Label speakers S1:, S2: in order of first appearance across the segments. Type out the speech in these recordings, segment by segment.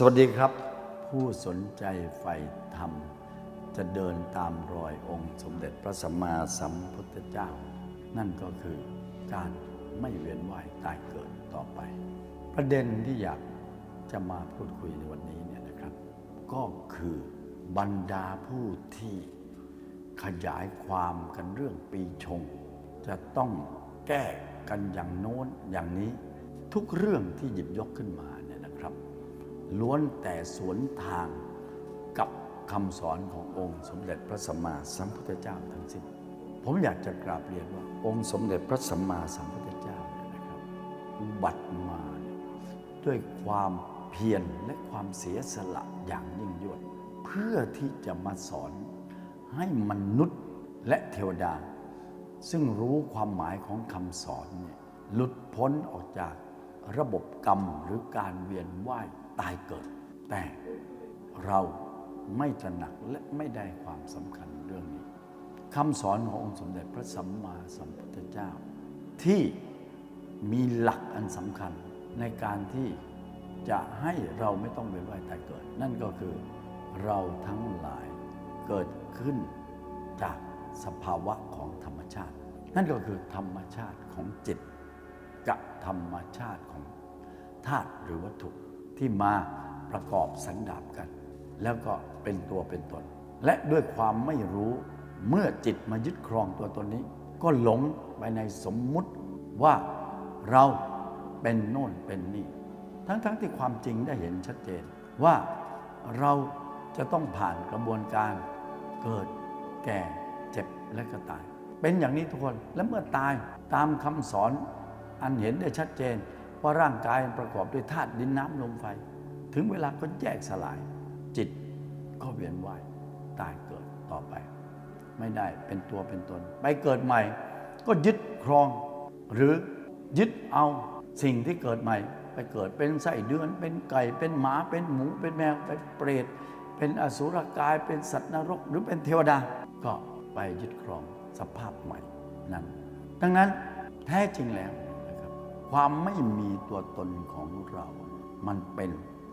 S1: สวัสดีครับ ผู้สนใจใฝ่ธรรม จะเดินตามรอยองค์สมเด็จพระสัมมาสัมพุทธเจ้า นั่นก็คือการไม่เวียนว่ายตายเกิดต่อไป ประเด็นที่อยากจะมาพูดคุยในวันนี้เนี่ยนะครับ ก็คือบรรดาผู้ที่ขยายความกันเรื่องปีชง จะต้องแก้กันอย่างโน้นอย่างนี้ ทุกเรื่องที่หยิบยกขึ้นมาเนี่ยนะครับ ล้วนแต่สวนทางกับคำสอนขององค์สมเด็จพระสัมมาสัมพุทธเจ้าทั้งสิ้น ผมอยากจะกราบเรียนว่า องค์สมเด็จพระสัมมาสัมพุทธเจ้าเนี่ยนะครับอุบัติมานี่ด้วยความเพียรและความเสียสละอย่างยิ่งยวด เพื่อที่จะมาสอนให้มนุษย์และเทวดา ซึ่งรู้ความหมายของคำสอนเนี่ยหลุดพ้นออกจากระบบกรรมหรือการเวียนว่าย ตายเกิด แต่เราไม่ตระหนักและไม่ได้ความสำคัญเรื่องนี้คำสอนขององค์สมเด็จพระสัมมาสัมพุทธเจ้า ที่มีหลักอันสำคัญในการที่จะให้เราไม่ต้องเวียนว่ายตายเกิด นั่นก็คือเราทั้งหลายเกิดขึ้นจากสภาวะของธรรมชาติ นั่นก็คือธรรมชาติของจิตกับธรรมชาติของธาตุหรือวัตถุ ที่มาประกอบสันดาบกัน แล้วก็เป็นตัวเป็นตน และด้วยความไม่รู้เมื่อจิตมายึดครองตัวตนนี้ ก็หลงไปในสมมุติว่าเราเป็นโน่นเป็นนี่ ทั้งๆทที่ความจริงได้เห็นชัดเจน ว่าเราจะต้องผ่านกระบวนการเกิดแก่เจ็บและก็ตาย เป็นอย่างนี้ทุกคนและเมื่อตายตามคำสอนอันเห็นได้ชัดเจน ว่าร่างกายประกอบด้วยธาตุดินน้ำลมไฟ ถึงเวลาก็แยกสลาย จิตก็เวียนว่ายตายเกิดต่อไป ไม่ได้เป็นตัวเป็นตน ไปเกิดใหม่ ก็ยึดครอง หรือยึดเอาสิ่งที่เกิดใหม่ ไปเกิดเป็นไส้เดือนเป็นไก่เป็นหมาเป็นหมูเป็นแมวเป็นเปรตเป็นอสุรกายเป็นสัตว์นรก หรือเป็นเทวดา ก็ไปยึดครองสภาพใหม่นั้น ดังนั้นแท้จริงแล้ว ความไม่มีตัวตนของเรา มันเป็น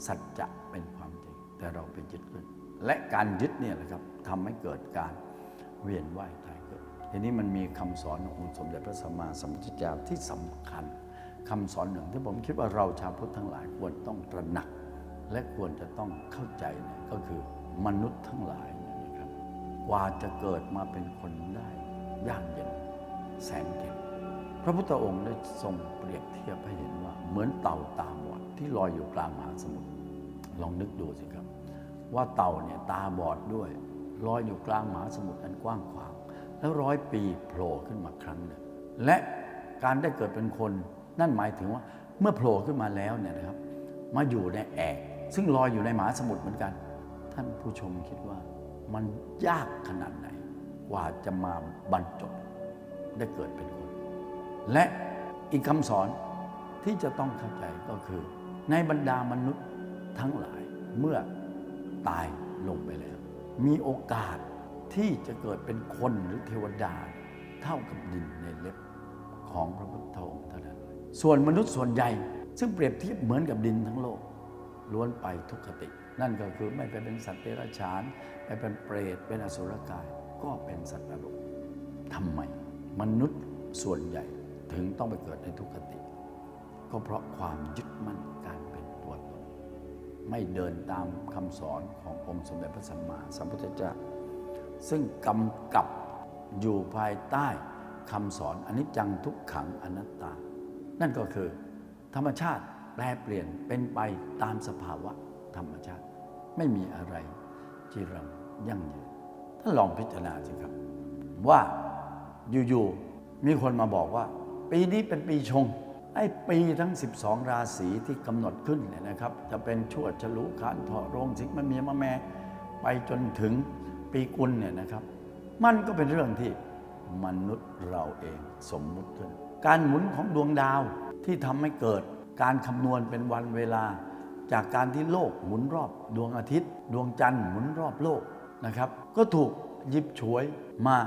S1: สัจจะเป็นความจริง แต่เราไปยึดขึ้น และการยึดเนี่ยนะครับทำให้เกิดการเวียนว่ายตายเกิด ทีนี้มันมีคำสอนขององค์สมเด็จพระสัมมาสัมพุทธเจ้าที่สำคัญคำสอนหนึ่งที่ผมคิดว่าเราชาวพุทธทั้งหลายควรต้องตระหนัก และควรจะต้องเข้าใจเนี่ยก็คือมนุษย์ทั้งหลายเนี่ยนะครับกว่าจะเกิดมาเป็นคนได้ยากเย็นแสนเข็ญ พระพุทธองค์ได้ทรงเปรียบเทียบให้เห็นว่า เหมือนเต่าตาบอดที่ลอยอยู่กลางมหาสมุทรลองนึกดูสิครับ ว่าเต่าเนี่ยตาบอดด้วยลอยอยู่กลางมหาสมุทรอันกว้างขวาง แล้วร้อยปีโผล่ขึ้นมาครั้งหนึ่งและการได้เกิดเป็นคนนั่นหมายถึงว่าเมื่อโผล่ขึ้นมาแล้วเนี่ยนะครับ มาอยู่ในแอกซึ่งลอยอยู่ในมหาสมุทรเหมือนกัน ท่านผู้ชมคิดว่ามันยากขนาดไหนกว่าจะมาบรรจบได้เกิดเป็นคน และอีกคำสอนที่จะต้องเข้าใจก็คือ ในบรรดามนุษย์ทั้งหลายเมื่อตายลงไปแล้ว มีโอกาสที่จะเกิดเป็นคนหรือเทวดาเท่ากับดินในเล็บของพระพุทธองค์เท่านั้น ส่วนมนุษย์ส่วนใหญ่ ซึ่งเปรียบเทียบเหมือนกับดินทั้งโลก ล้วนไปทุกขติ นั่นก็คือไม่ไปเป็นสัตว์เดรัจฉานไปเป็นเปรตเป็นอสุรกาย ก็เป็นสัตว์นรกทำไมมนุษย์ส่วนใหญ่ ถึงต้องไปเกิดในทุกขติ ก็เพราะความยึดมั่นการเป็นตัวตน ไม่เดินตามคำสอนขององค์สมเด็จพระสัมมาสัมพุทธเจ้า ซึ่งกำกับอยู่ภายใต้คำสอนอนิจจังทุกขังอนัตตา นั่นก็คือ ธรรมชาติแปรเปลี่ยนเป็นไปตามสภาวะธรรมชาติ ไม่มีอะไรจีรังยั่งยืนท่านลองพิจารณาสิครับ ว่าอยู่ๆมีคนมาบอกว่า ปีนี้เป็นปีชง ไอ้ปีทั้ง 12 ราศีที่กำหนดขึ้นเนี่ยนะครับ จะเป็นชวดฉลูขานเถาะโรงสิงมะเมียมะแม่ไปจนถึงปีกุลเนี่ยนะครับ มันก็เป็นเรื่องที่มนุษย์เราเองสมมุติขึ้น การหมุนของดวงดาวที่ทำให้เกิดการคำนวณเป็นวันเวลา จากการที่โลกหมุนรอบ ดวงอาทิตย์ ดวงจันทร์หมุนรอบโลกนะครับ ก็ถูกยิบฉวยมา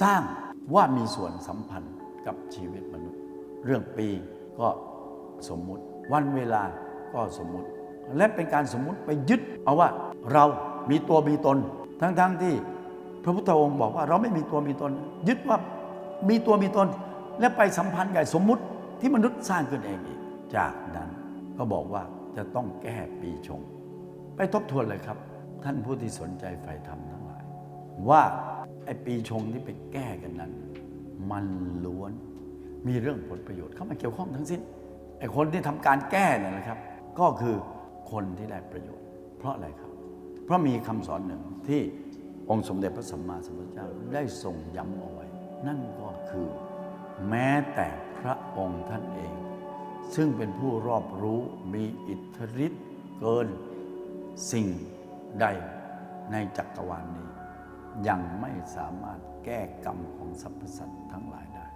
S1: สร้างว่ามีส่วนสัมพันธ์ กับชีวิตมนุษย์ เรื่องปีก็สมมุติ วันเวลาก็สมมุติ และเป็นการสมมุติไปยึดเอาว่าเรามีตัวมีตน ทั้งๆที่พระพุทธองค์บอกว่าเราไม่มีตัวมีตน ยึดว่ามีตัวมีตน และไปสัมพันธ์กับสมมุติที่มนุษย์สร้างขึ้นเองอีก จากนั้นก็บอกว่าจะต้องแก้ปีชง ไปทบทวนเลยครับ ท่านผู้ที่สนใจใฝ่ธรรมทั้งหลาย ว่าไอ้ปีชงที่ไปแก้กันนั้น มันล้วน มีเรื่องผลประโยชน์เข้ามาเกี่ยวข้องทั้งสิ้นไอ้คนที่ทำการแก้เนี่ยนะครับ ก็คือคนที่ได้ประโยชน์ เพราะอะไรครับ เพราะมีคำสอนหนึ่งที่องค์สมเด็จพระสัมมาสัมพุทธเจ้าได้ทรงย้ำเอาไว้ นั่นก็คือ แม้แต่พระองค์ท่านเอง ซึ่งเป็นผู้รอบรู้มีอิทธิฤทธิ์เกินสิ่งใดในจักรวาลนี้ ยังไม่สามารถ แก้กรรมของสรรพสัตว์ทั้งหลายได้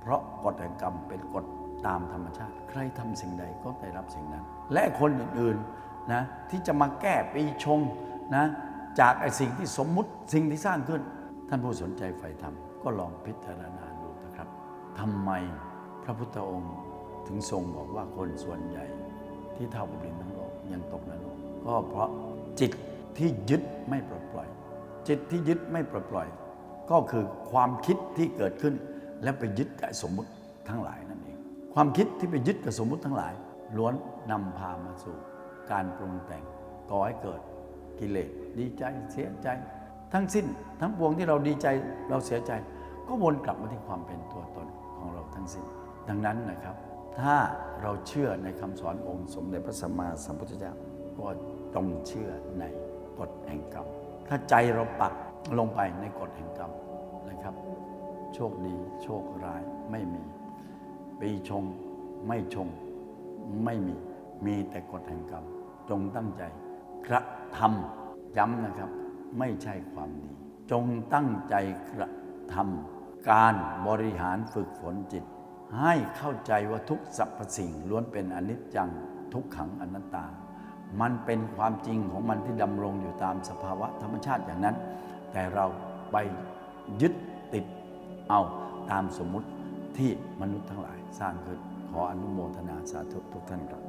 S1: เพราะกฎแห่งกรรมเป็นกฎตามธรรมชาติ ใครทำสิ่งใดก็ได้รับสิ่งนั้น และคนอื่นๆนะที่จะมาแก้ปีชงนะจากไอ้สิ่งที่สมมุติสิ่งที่สร้างขึ้น ท่านผู้สนใจใฝ่ธรรมก็ลองพิจารณาดูนะครับทำไมพระพุทธองค์ถึงทรงบอกว่าคนส่วนใหญ่ที่เท่ากับดินทั้งโลกยังตกนรกก็เพราะจิตที่ยึดไม่ปลดปล่อย จิตที่ยึดไม่ปลดปล่อย ก็คือความคิดที่เกิดขึ้น และไปยึดกับสมมุติทั้งหลายนั่นเอง ความคิดที่ไปยึดกับสมมุติทั้งหลาย ล้วนนำพามาสู่ การปรุงแต่งก่อให้เกิดกิเลสดีใจเสียใจ ทั้งสิ้นทั้งปวงที่เราดีใจเราเสียใจ ก็วนกลับมาที่ความเป็นตัวตนของเราทั้งสิ้น ดังนั้นนะครับ ถ้าเราเชื่อในคำสอนองค์สมเด็จพระสัมมาสัมพุทธเจ้าก็ต้องเชื่อในกฎแห่งกรรมถ้าใจเราปัก ลงไปในกฎแห่งกรรมนะครับ โชคดีโชคร้ายไม่มี ปีชงไม่ชงไม่มี มีแต่กฎแห่งกรรม จงตั้งใจกระทำย้ำนะครับ ไม่ใช่ความดี จงตั้งใจกระทำการบริหารฝึกฝนจิต ให้เข้าใจว่าทุกสรรพสิ่งล้วนเป็นอนิจจังทุกขังอนัตตา มันเป็นความจริงของมันที่ดำรงอยู่ตามสภาวะธรรมชาติอย่างนั้น แต่เราไปยึดติดเอาตามสมมุติที่มนุษย์ทั้งหลายสร้างขึ้นขออนุโมทนาสาธุทุกท่านครับ